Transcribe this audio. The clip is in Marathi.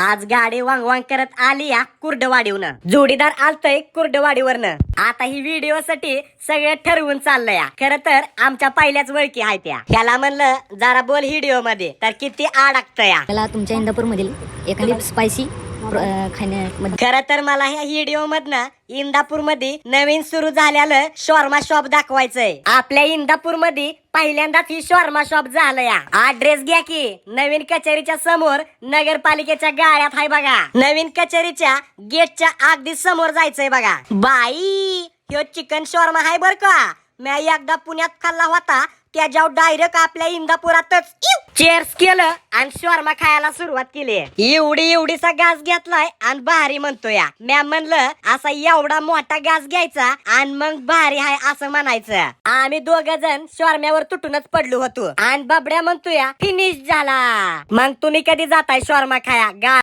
आज गाडी वांग वांग करत आली या कुर्डवाडीवरनं जोडीदार आलतय कुर्डवाडीवरनं. आता ही व्हिडिओ साठी सगळं ठरवून चाललंय या. खर तर आमच्या पहिल्याच वळखी आहे त्या ह्याला म्हणलं जरा बोल व्हिडिओमध्ये तर किती आडकतया या. मला तुमच्या इंदापूर मधील एखादी स्पायसी खर तर मला ह्या व्हिडिओ मधनं इंदापूरमध्ये नवीन सुरू झालेलं शॉर्मा शॉप दाखवायचंय. आपल्या इंदापूरमध्ये पहिल्यांदाच ही शॉर्मा शॉप झालं या ऍड्रेस घ्या की नवीन कचेरीच्या समोर नगरपालिकेच्या गाळ्यात आहे बघा. नवीन कचेरीच्या गेटच्या अगदी समोर जायचंय बघा. बाई ह्यो चिकन शॉर्मा आहे बर का? मी एकदा पुण्यात खाल्ला होता त्याच्यावर डायरेक्ट आपल्या इंदापुरातच. चेअर्स केलं आणि शॉर्मा खायला सुरुवात केली. एवढी एवढीसा घास घेतलाय आणि भारी म्हणतो या म्या म्हणलं असा एवढा मोठा घास घ्यायचा आणि मग भारी हाय असं म्हणायचं. आम्ही दोघ जण शॉर्म्यावर तुटूनच पडलो होतो. आणि बाबड्या म्हणतो या फिनिश झाला. मग तुम्ही कधी जाताय शॉर्मा खाया? गा